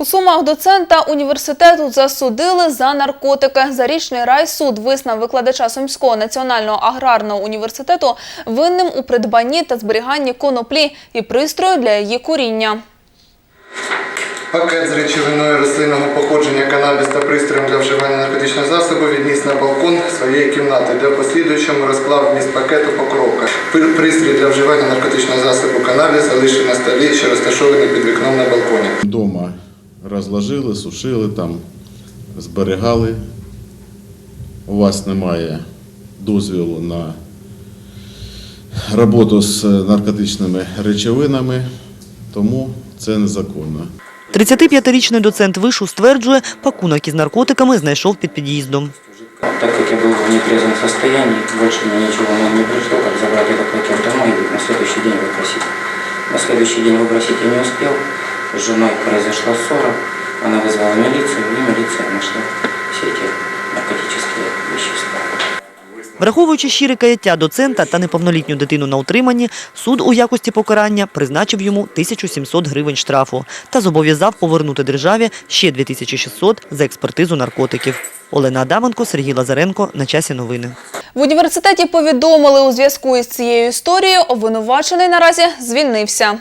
У Сумах доцента університету засудили за наркотики. Зарічний райсуд визнав викладача Сумського національного аграрного університету винним у придбанні та зберіганні коноплі і пристрою для її куріння. Пакет з речовиною рослинного походження канабіс та пристроєм для вживання наркотичного засобу відніс на балкон своєї кімнати, де в послідуючому розклав вміст пакету по коробках. Пристрій для вживання наркотичного засобу канабіс залишив на столі, що розташований під вікном на балконі. Дома розложили, сушили там, зберігали. У вас немає дозволу на роботу з наркотичними речовинами, тому це незаконно. 35-річний доцент вишу стверджує, пакунок із наркотиками знайшов під під'їздом. Так как я был в нетрезвом состоянии, больше мне ничего на ум не пришло, как забрать этот пакет домой и на следующий день выбросить. На следующий день выбросить я не успел. С женой произошла ссора. Она вызвала милицию, и милиция нашла все эти наркотические вещества. Враховуючи щире каяття доцента та неповнолітню дитину на утриманні, суд у якості покарання призначив йому 1700 гривень штрафу та зобов'язав повернути державі ще 2600 за експертизу наркотиків. Олена Адаменко, Сергій Лазаренко. На часі новини. В університеті повідомили у зв'язку із цією історією, обвинувачений наразі звільнився.